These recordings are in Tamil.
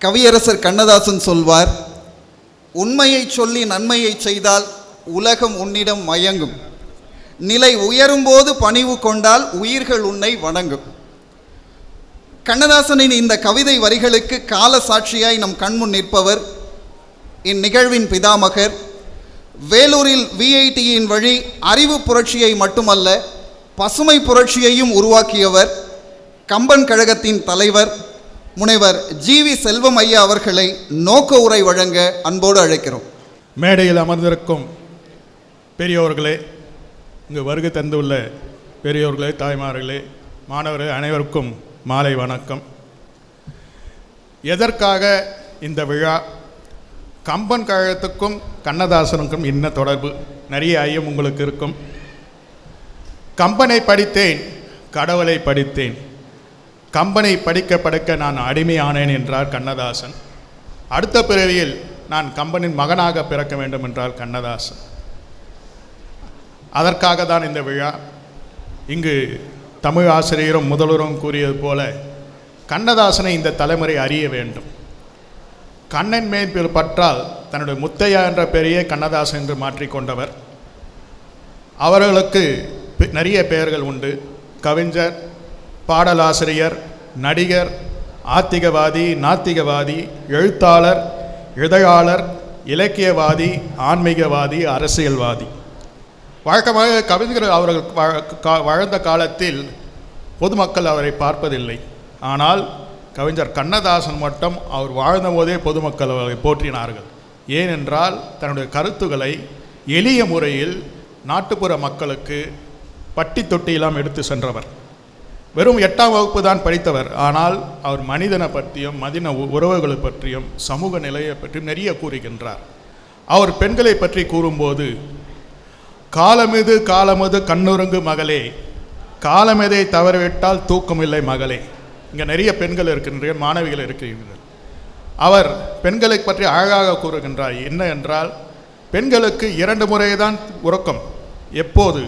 கவியரசர் கண்ணதாசன் சொல்வார் உண்மையை சொல்லி நன்மையை செய்தால் உலகம் உன்னிடம் மயங்கும். நிலை உயரும்போது பணிவு கொண்டால் உயிர்கள் உன்னை வணங்கும். கண்ணதாசனின் இந்த கவிதை வரிகளுக்கு கால சாட்சியாய் நம் கண்முன் நிற்பவர் இந்நிகழ்வின் பிதாமகர். வேலூரில் விஐடியின் வழி அறிவு புரட்சியை மட்டுமல்ல பசுமை புரட்சியையும் உருவாக்கியவர் கம்பன் கழகத்தின் தலைவர். முனைவர் ஜி வி செல்வம் ஐயா அவர்களை நோக்க உரை வழங்க அன்போடு அழைக்கிறோம். மேடையில் அமர்ந்திருக்கும் பெரியோர்களே இங்கு வருகை தந்துள்ள பெரியோர்களே தாய்மார்களே மாணவர்களே அனைவருக்கும் மாலை வணக்கம். எதற்காக இந்த விழா? கம்பன் கழகத்துக்கும் கண்ணதாசனுக்கும் என்ன தொடர்பு? நிறைய ஐயம் உங்களுக்கு இருக்கும். கம்பனை படித்தேன் கடவுளை படித்தேன். கம்பனை படிக்க படிக்க நான் அடிமையானேன் என்றார் கண்ணதாசன். அடுத்த பிறவியில் நான் கம்பனின் மகனாக பிறக்க வேண்டும் என்றார் கண்ணதாசன். அதற்காக தான் இந்த விழா. இங்கு தமிழ் ஆசிரியரும் முதல்வரும் கூறியது போல கண்ணதாசனை இந்த தலைமுறை அறிய வேண்டும். கண்ணன் மேல் பற்றால் தன்னுடைய முத்தையா என்ற பெயரையே கண்ணதாசன் என்று மாற்றிக்கொண்டவர் அவர்களுக்கு நிறைய பெயர்கள் உண்டு. கவிஞர் பாடலாசிரியர் நடிகர் ஆத்திகவாதி நாத்திகவாதி எழுத்தாளர் இதழாளர் இலக்கியவாதி ஆன்மீகவாதி அரசியல்வாதி. வழக்கமாக கவிஞர் அவர்கள் கா- வாழ்ந்த காலத்தில் பொதுமக்கள் அவரை பார்ப்பதில்லை. ஆனால் கவிஞர் கண்ணதாசன் மட்டும் அவர் வாழ்ந்தபோதே பொதுமக்கள் அவரை போற்றினார்கள். ஏனென்றால் தன்னுடைய கருத்துக்களை எளிய முறையில் நாட்டுப்புற மக்களுக்கு பட்டி தொட்டியெல்லாம் எடுத்து சென்றவர். வெறும் எட்டாம் வகுப்பு தான் படித்தவர். ஆனால் அவர் மனிதனை பற்றியும் மதின உ- உறவுகளை பற்றியும் சமூக நிலையை பற்றியும் நிறைய கூறுகின்றார். அவர் பெண்களை பற்றி கூறும்போது காலமிது காலமது கண்ணுறங்கு மகளே காலமெதை தவறவிட்டால் தூக்கமில்லை மகளே. இங்கே நிறைய பெண்கள் இருக்கின்றனர் மாணவிகள் இருக்கிறீர்கள் அவர் பெண்களை பற்றி அழகாக கூறுகின்றார். என்ன என்றால் பெண்களுக்கு இரண்டு முறை தான் உறக்கம். எப்போது?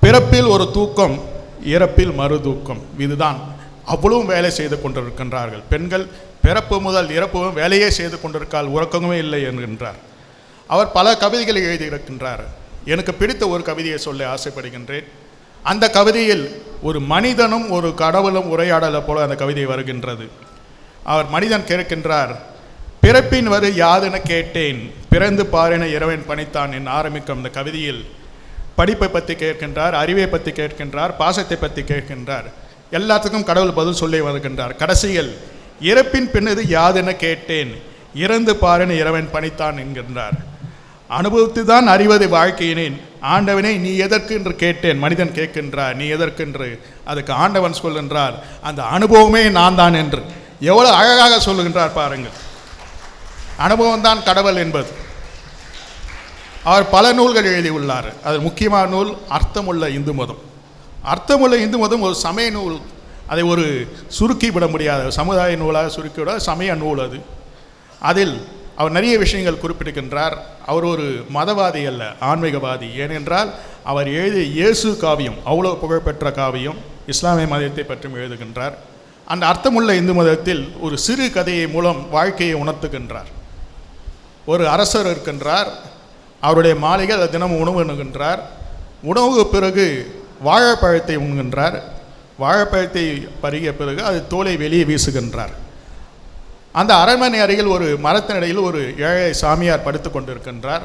பிறப்பில் ஒரு தூக்கம் இறப்பில் மறுதூக்கம். இதுதான் அவ்வளவும் வேலை செய்து கொண்டிருக்கின்றார்கள். பெண்கள் பிறப்பு முதல் இறப்பு வேலையே செய்து கொண்டிருக்கால் உறக்கமே இல்லை என்கின்றார். அவர் பல கவிதைகளை எழுதியிருக்கின்றார். எனக்கு பிடித்த ஒரு கவிதையை சொல்ல ஆசைப்படுகின்றேன். அந்த கவிதையில் ஒரு மனிதனும் ஒரு கடவுளும் உரையாடலை போல அந்த கவிதை வருகின்றது. அவர் மனிதன் கேட்கின்றார் பிறப்பின் வரு யாதென கேட்டேன் பிறந்து பாரின இறைவன் பணித்தான் என் ஆரம்பிக்கும் இந்த கவிதையில் படிப்பை பற்றி கேட்கின்றார் அறிவை பற்றி கேட்கின்றார் பாசத்தை பற்றி கேட்கின்றார். எல்லாத்துக்கும் கடவுள் பதில் சொல்லி வருகின்றார். கடைசியில் இறப்பின் பின்னது யாதென கேட்டேன் இறந்து பாருன்னு இறைவன் பணித்தான் என்கின்றார். அனுபவித்து தான் அறிவது வாழ்க்கையினேன். ஆண்டவனே நீ எதற்கு என்று கேட்டேன் மனிதன் கேட்கின்றார் நீ எதற்கு என்று. அதுக்கு ஆண்டவன் சொல்கின்றார் அந்த அனுபவமே நான் தான் என்று. எவ்வளோ அழகாக சொல்லுகின்றார் பாருங்கள். அனுபவம் தான் கடவுள் என்பது. அவர் பல நூல்கள் எழுதியுள்ளார். அதில் முக்கியமான நூல் அர்த்தமுள்ள இந்து மதம். அர்த்தமுள்ள இந்து மதம் ஒரு சமய நூல். அதை ஒரு சுருக்கி விட முடியாத. சமுதாய நூலாக சுருக்கிவிட சமய நூல் அது. அதில் அவர் நிறைய விஷயங்கள் குறிப்பிடுகின்றார் அவர் ஒரு மதவாதி அல்ல ஆன்மீகவாதி. ஏனென்றால் அவர் எழுதிய இயேசு காவியம் அவ்வளோ புகழ்பெற்ற காவியம் இஸ்லாமிய மதத்தை பற்றியும் எழுதுகின்றார். அந்த அர்த்தமுள்ள இந்து மதத்தில் ஒரு சிறு கதையை மூலம் வாழ்க்கையை உணர்த்துகின்றார். ஒரு அரசர் இருக்கின்றார். அவருடைய மாளிகை அதை தினமும் உணவு உண்ணுகின்றார். உணவுக்கு பிறகு வாழைப்பழத்தை உண்கின்றார் வாழைப்பழத்தை பருகிய பிறகு அது தோலை வெளியே வீசுகின்றார். அந்த அரண்மனை அருகில் ஒரு மரத்தினடையில் ஒரு ஏழை சாமியார் படுத்து கொண்டிருக்கின்றார்.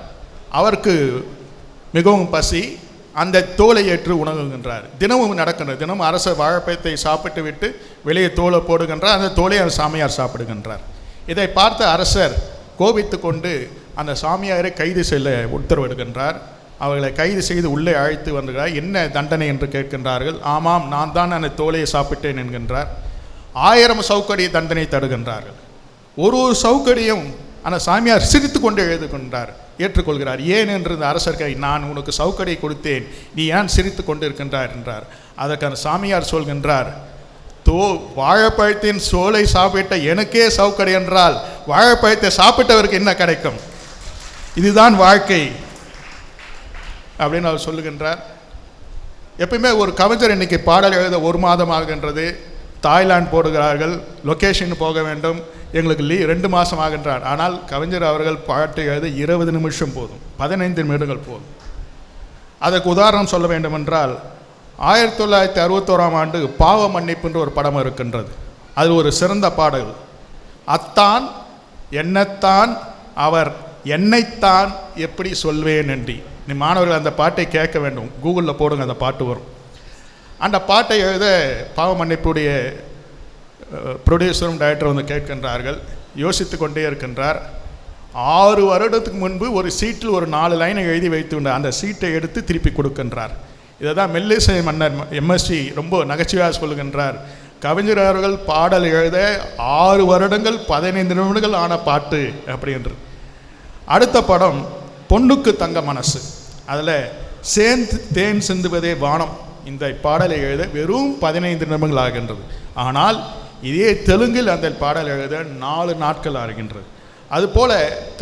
அவருக்கு மிகவும் பசி அந்த தோலை ஏற்று உணவுகின்றார் தினமும் நடக்கின்றது தினமும் அரசர் வாழைப்பழத்தை சாப்பிட்டு விட்டு வெளியே தோலை போடுகின்றார். அந்த தோலை அந்த சாமியார் சாப்பிடுகின்றார். இதை பார்த்த அரசர் கோபித்து கொண்டு அந்த சாமியாரை கைது செல்ல உத்தரவிடுகின்றார் அவர்களை கைது செய்து உள்ளே அழைத்து வருகிறார் என்ன தண்டனை என்று கேட்கின்றார்கள்? ஆமாம் நான் தான் அந்த தோலையை சாப்பிட்டேன் என்கின்றார். ஆயிரம் சவுக்கடி தண்டனை தருகின்றார்கள். ஒரு ஒரு சவுக்கடியும் அந்த சாமியார் சிரித்து கொண்டு எழுதுகின்றார் ஏற்றுக்கொள்கிறார். ஏன் என்று இந்த அரசர்கை நான் உனக்கு சவுக்கடி கொடுத்தேன். நீ ஏன் சிரித்து கொண்டு இருக்கின்றார் என்றார். அதற்கு அந்த சாமியார் சொல்கின்றார் தோ வாழைப்பழத்தின் சோலை சாப்பிட்ட எனக்கே சவுக்கடி என்றால் வாழைப்பழத்தை சாப்பிட்டவருக்கு என்ன கிடைக்கும்? இதுதான் வாழ்க்கை. அப்படின்னு அவர் சொல்லுகின்றார். எப்பயுமே ஒரு கவிஞர் இன்னைக்கு பாடல் எழுத ஒரு மாதம் ஆகின்றது. தாய்லாந்து போடுகிறார்கள் லொக்கேஷன் போக வேண்டும் எங்களுக்கு லீ ரெண்டு மாதம் ஆகின்றார். ஆனால் கவிஞர் அவர்கள் பாட்டு எழுத இருபது நிமிஷம் போதும் பதினைந்து நிமிடங்கள் போதும். அதற்கு உதாரணம் சொல்ல வேண்டுமென்றால் ஆயிரத்தி தொள்ளாயிரத்தி அறுபத்தோராம் ஆண்டு பாவ மன்னிப்புன்ற ஒரு படம் இருக்கின்றது. அது ஒரு சிறந்த பாடல் அத்தான் என்னத்தான் அவர் என்னைத்தான் எப்படி சொல்வேன் நன்றி நீ மாணவர்கள் அந்த பாட்டை கேட்க வேண்டும். கூகுளில் போடுங்க அந்த பாட்டு வரும். அந்த பாட்டை எழுத பாவ மன்னிப்புடைய ப்ரொடியூசரும் டைரக்டர் வந்து கேட்கின்றார்கள். யோசித்து கொண்டே இருக்கின்றார். ஆறு வருடத்துக்கு முன்பு ஒரு சீட்டில் ஒரு நாலு லைனை எழுதி வைத்து அந்த சீட்டை எடுத்து திருப்பி கொடுக்கின்றார். இதை தான் மெல்லிசை மன்னர் எம்எஸ்சி ரொம்ப நகைச்சுவையாக சொல்லுகின்றார் கவிஞர் அவர்கள் பாடல் எழுத ஆறு வருடங்கள் பதினைந்து நிமிடங்கள் ஆன பாட்டு அப்படின்று அடுத்த படம் பொண்ணுக்கு தங்க மனசு. அதில் சேர்ந்து தேன் சிந்துவதே வானம். இந்த பாடலை எழுத வெறும் பதினைந்து நிமிடங்கள் ஆகின்றது. ஆனால் இதே தெலுங்கில் அந்த பாடல் எழுத நாலு நாட்கள் ஆகின்றது. அதுபோல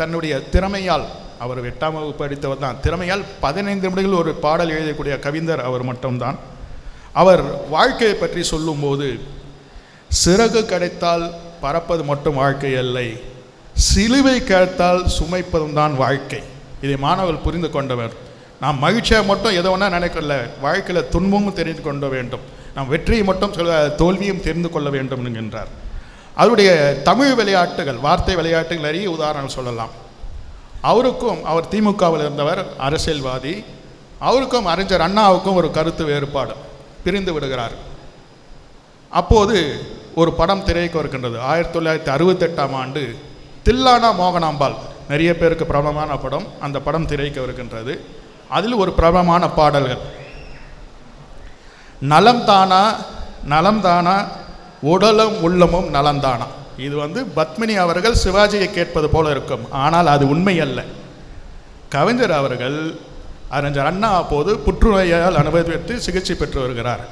தன்னுடைய திறமையால் அவர் எட்டாம் வகுப்பு படித்தவர் தான் திறமையால் பதினைந்து நிமிடங்கள் ஒரு பாடல் எழுதக்கூடிய கவிஞர் அவர் மட்டும்தான். அவர் வாழ்க்கையை பற்றி சொல்லும்போது சிறகு கிடைத்தால் பறப்பது மட்டும் வாழ்க்கை இல்லை சிலுவை கேட்டால் சுமைப்பதும் தான் வாழ்க்கை. இதை மாணவர்கள் புரிந்து கொண்டவர் நாம் மகிழ்ச்சியாக மட்டும் எதை ஒன்றா நினைக்கல வாழ்க்கையில் துன்பமும் தெரிந்து கொள்ள வேண்டும். நாம் வெற்றியை மட்டும் சொல்ல தோல்வியும் தெரிந்து கொள்ள வேண்டும் என்கின்றார். அவருடைய தமிழ் விளையாட்டுகள் வார்த்தை விளையாட்டுகள் நிறைய உதாரணம் சொல்லலாம். அவருக்கும் அவர் திமுகவில் இருந்தவர் அரசியல்வாதி. அவருக்கும் அறிஞர் அண்ணாவுக்கும் ஒரு கருத்து வேறுபாடு பிரிந்து விடுகிறார். அப்போது ஒரு படம் திரைக்கு வருகின்றது. ஆயிரத்தி தொள்ளாயிரத்தி அறுபத்தெட்டாம் ஆண்டு தில்லானா மோகனாம்பாள். நிறைய பேருக்கு பிரபலமான படம். அந்த படம் திரைக்க வருகின்றது. அதில் ஒரு பிரபலமான பாடல்கள். நலம் தானா நலம் தானா உடலும் உள்ளமும் நலந்தானா இது வந்து பத்மினி அவர்கள் சிவாஜியை கேட்பது போல இருக்கும். ஆனால் அது உண்மை அல்ல. கவிஞர் அவர்கள் அறிஞர் அண்ணா அப்போது புற்றுநோயால் அனுபவித்து சிகிச்சை பெற்று வருகிறார்.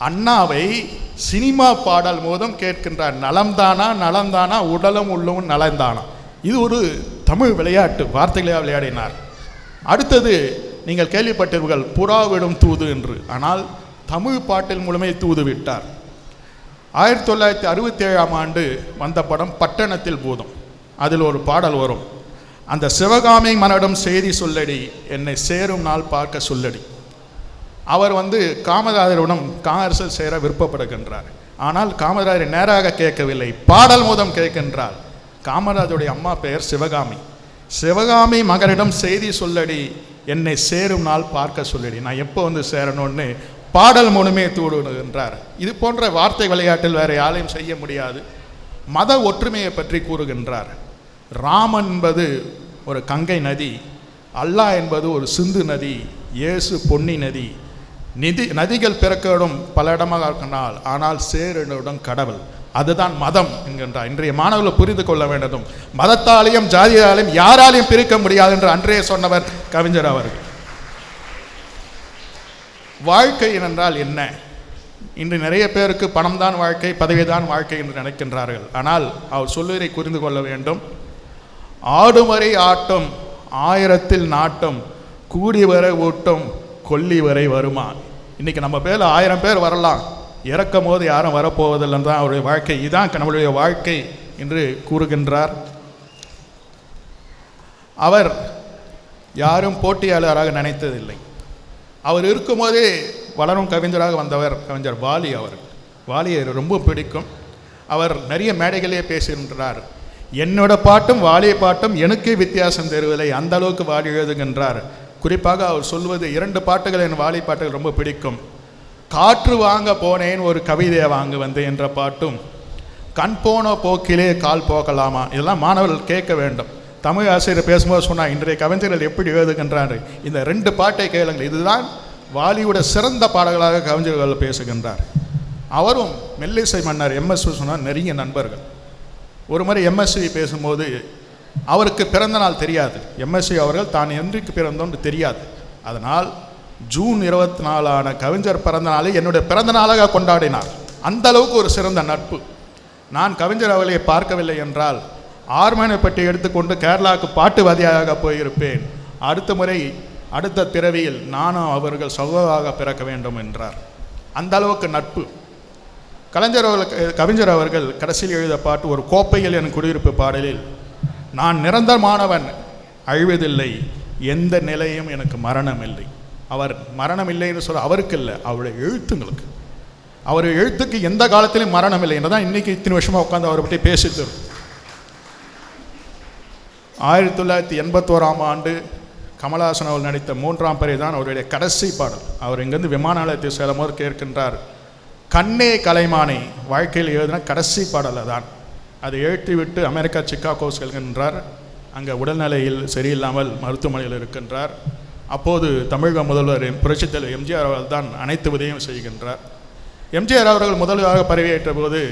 அண்ணாவை சினிமா பாடல் மூலம் கேட்கின்றார். நலம்தானா நலம்தானா உடலும் உள்ளமும் நலந்தானா? இது ஒரு தமிழ் விளையாட்டு வார்த்தைகளாக விளையாடினார். அடுத்தது நீங்கள் கேள்விப்பட்டீர்கள் புறாவிடும் தூது என்று. ஆனால் தமிழ் பாட்டில் மூலமே தூது விட்டார். ஆயிரத்தி தொள்ளாயிரத்தி அறுபத்தி ஏழாம் ஆண்டு வந்த படம் பட்டணத்தில் பூதம். அதில் ஒரு பாடல் வரும். அந்த சிவகாமி மனடம் செய்தி சொல்லடி என்னை சேரும் நாள் பார்க்க சொல்லடி. அவர் வந்து காமராஜருடன் காங்கிரஸில் சேர விருப்பப்படுகின்றார். ஆனால் காமராஜர் நேராக கேட்கவில்லை. பாடல் மூலம் கேட்கின்றார். காமராஜருடைய அம்மா பெயர் சிவகாமி. சிவகாமி மகனிடம் செய்தி சொல்லடி என்னை சேரும் நாள் பார்க்க சொல்லடி. நான் எப்போ வந்து சேரணும்னு பாடல் மூலமே தூடுகின்றார். இது போன்ற வார்த்தை விளையாட்டில் வேறு யாரையும் செய்ய முடியாது. மத ஒற்றுமையை பற்றி கூறுகின்றார். ராமன் என்பது ஒரு கங்கை நதி அல்லாஹ் என்பது ஒரு சிந்து நதி இயேசு பொன்னி நதி நிதி நதிகள் பிறக்கடும் பல இடமாக இருக்கின்றால் ஆனால் சேரிடம் கடவுள். அதுதான் மதம் என்கின்றார். இன்றைய மாணவர்கள் புரிந்து கொள்ள வேண்டும் மதத்தாலையும் ஜாதியாலையும் யாராலையும் பிரிக்க முடியாது என்று அன்றைய சொன்னவர் கவிஞர் அவர்கள். வாழ்க்கை என்றால் என்ன? இன்று நிறைய பேருக்கு பணம் தான் வாழ்க்கை பதவி தான் வாழ்க்கை என்று நினைக்கின்றார்கள். ஆனால் அவர் சொல்லுவதை புரிந்து கொள்ள வேண்டும். ஆடுமறை ஆட்டம் ஆயிரத்தில் நாட்டம் கூடி வரை ஊட்டம் கொல்லி வரை வருமா? இன்னைக்கு நம்ம பேரில் ஆயிரம் பேர் வரலாம். இறக்கும் போது யாரும் வரப்போவதில்லைன்னு தான் அவருடைய வாழ்க்கை. இதுதான் நம்மளுடைய வாழ்க்கை என்று கூறுகின்றார். அவர் யாரும் போட்டியாளராக நினைத்ததில்லை. அவர் இருக்கும்போதே வளரும் கவிஞராக வந்தவர் கவிஞர் வாலி அவர் வாலியை ரொம்ப பிடிக்கும். அவர் நிறைய மேடைகளே பேசுகின்றார். என்னோட பாட்டும் வாலிய பாட்டும் எனக்கே வித்தியாசம் தெரியவில்லை அந்த அளவுக்கு வாலி எழுதுகின்றார். குறிப்பாக அவர் சொல்வது இரண்டு பாட்டுகள் என் வாலி பாட்டுகள் ரொம்ப பிடிக்கும். காற்று வாங்க போனேன் ஒரு கவிதையை வாங்க வந்தேன் என்ற பாட்டும் கண் போன போக்கிலே கால் போகலாமா? இதெல்லாம் மாணவர்கள் கேட்க வேண்டும். தமிழ் ஆசிரியர் பேசும்போது சொன்னால் இன்றைய கவிஞர்கள் எப்படி எழுதுகின்றார் இந்த ரெண்டு பாட்டை கேளுங்கள். இதுதான் வாலியோட சிறந்த பாடல்களாக கவிஞர்கள் பேசுகின்றார். அவரும் மெல்லிசை மன்னர் எம்எஸ்வி சொன்னார் நெருங்கிய நண்பர்கள். ஒரு முறை எம்எஸ்வி பேசும்போது அவருக்கு பிறந்த நாள் தெரியாது. எம்எஸ்சி அவர்கள் தான் என்றைக்கு பிறந்தோன்னு தெரியாது. அதனால் ஜூன் இருபத்தி நாலான கவிஞர் பிறந்த நாளை என்னுடைய பிறந்த நாளாக கொண்டாடினார். அந்த அளவுக்கு ஒரு சிறந்த நட்பு. நான் கவிஞர் அவர்களை பார்க்கவில்லை என்றால் ஆர்மனைப்பட்டி எடுத்துக்கொண்டு கேரளாவுக்கு பாட்டுவாதியாக போயிருப்பேன். அடுத்த முறை அடுத்த பிறவியில் நானும் அவர்கள் சகோதராக பிறக்க வேண்டும் என்றார். அந்த அளவுக்கு நட்பு. கலைஞர் அவர்கள் கவிஞர் அவர்கள் கடைசியில் எழுத பாட்டு ஒரு கோப்பையில் என் குடியிருப்பு பாடலில் நான் நிரந்தரமானவன் அழிவதில்லை. எந்த நிலையும் எனக்கு மரணம் இல்லை அவர் மரணம் இல்லைன்னு சொல்ல அவருக்கு இல்லை அவருடைய எழுத்துங்களுக்கு. அவர் எழுத்துக்கு எந்த காலத்திலையும் மரணம் இல்லை தான் இன்னைக்கு இத்தனை வருஷமாக உட்காந்து அவரை பற்றி பேசிட்டு ஆயிரத்தி தொள்ளாயிரத்தி எண்பத்தோராம் ஆண்டு கமலஹாசன் அவர் நடித்த மூன்றாம் பறை தான் அவருடைய கடைசி பாடல். அவர் இங்கேருந்து விமான நிலையத்தில் செல்லும்போது கேட்கின்றார் கண்ணே கலைமானை வாழ்க்கையில் எழுதின கடைசி பாடலை தான் அதை ஏற்றிவிட்டு அமெரிக்கா சிக்காகோ செல்கின்றார். அங்கே உடல்நிலையில் சரியில்லாமல் மருத்துவமனையில் இருக்கின்றார். அப்போது தமிழக முதல்வர் எம் தலைவர் எம்ஜிஆர் அவர்கள் தான் அனைத்து உதவியும் செய்கின்றார். எம்ஜிஆர் அவர்கள் முதல்வராக பதவியேற்ற போது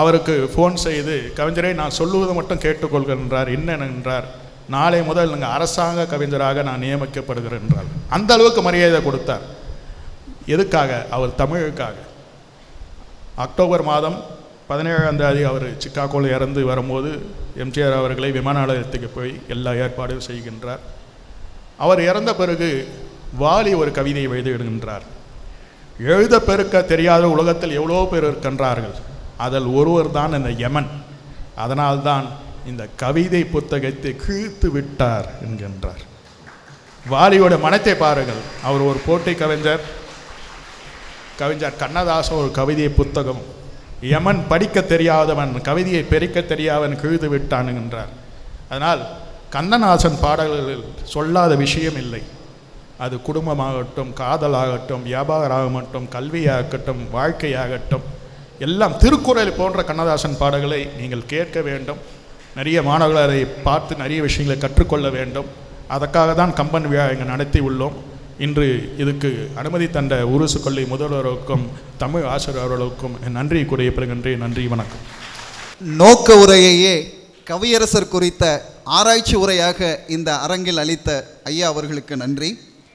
அவருக்கு ஃபோன் செய்து கவிஞரை நான் சொல்லுவது மட்டும் கேட்டுக்கொள்கின்றார். என்ன என்றார் நாளை முதல் நீங்கள் அரசாங்க கவிஞராக நான் நியமிக்கப்படுகிறேன் என்றார் அந்த அளவுக்கு மரியாதை கொடுத்தார். எதுக்காக? அவர் தமிழுக்காக. அக்டோபர் மாதம் பதினேழாம் தேதி அவர் சிக்காகோவில் இறந்து வரும்போது எம்ஜிஆர் அவர்களை விமான நிலையத்துக்கு போய் எல்லா ஏற்பாடும் செய்கின்றார். அவர் இறந்த பிறகு வாலி ஒரு கவிதையை எழுதிவிடுகின்றார். எழுத பெருக்க தெரியாத உலகத்தில் எவ்வளோ பேர் இருக்கின்றார்கள். அதில் ஒருவர் தான் இந்த யமன். அதனால்தான் இந்த கவிதை புத்தகத்தை கீழ்த்து விட்டார் என்கின்றார். வாலியோட மனத்தை பாருங்கள். அவர் ஒரு போட்டி கவிஞர். கவிஞர் கண்ணதாசன் ஒரு கவிதை புத்தகம். யமன் படிக்க தெரியாதவன் கவிதையை பெருக்க தெரியாதவன் கிழித்து விட்டான் என்கின்றார் அதனால் கண்ணநாசன் பாடல்களில் சொல்லாத விஷயம் இல்லை. அது குடும்பமாகட்டும் காதலாகட்டும் வியாபாரமாகட்டும் கல்வியாகட்டும் வாழ்க்கையாகட்டும் எல்லாம் திருக்குறள் போன்ற கண்ணதாசன் பாடல்களை நீங்கள் கேட்க வேண்டும். நிறைய மாணவர்கள் பார்த்து நிறைய விஷயங்களை கற்றுக்கொள்ள வேண்டும். அதற்காக தான் கம்பன் விழா இங்கே நடத்தி உள்ளோம். இன்று இதுக்கு அனுமதி தந்த உருசு கொள்ளை முதல்வருக்கும் தமிழ் ஆசிரியர் அவர்களுக்கும் என் நன்றி கூறியப்படுகின்றேன் நன்றி வணக்கம். நோக்க உரையையே கவியரசர் குறித்த ஆராய்ச்சி உரையாக இந்த அரங்கில் அளித்த ஐயா அவர்களுக்கு நன்றி.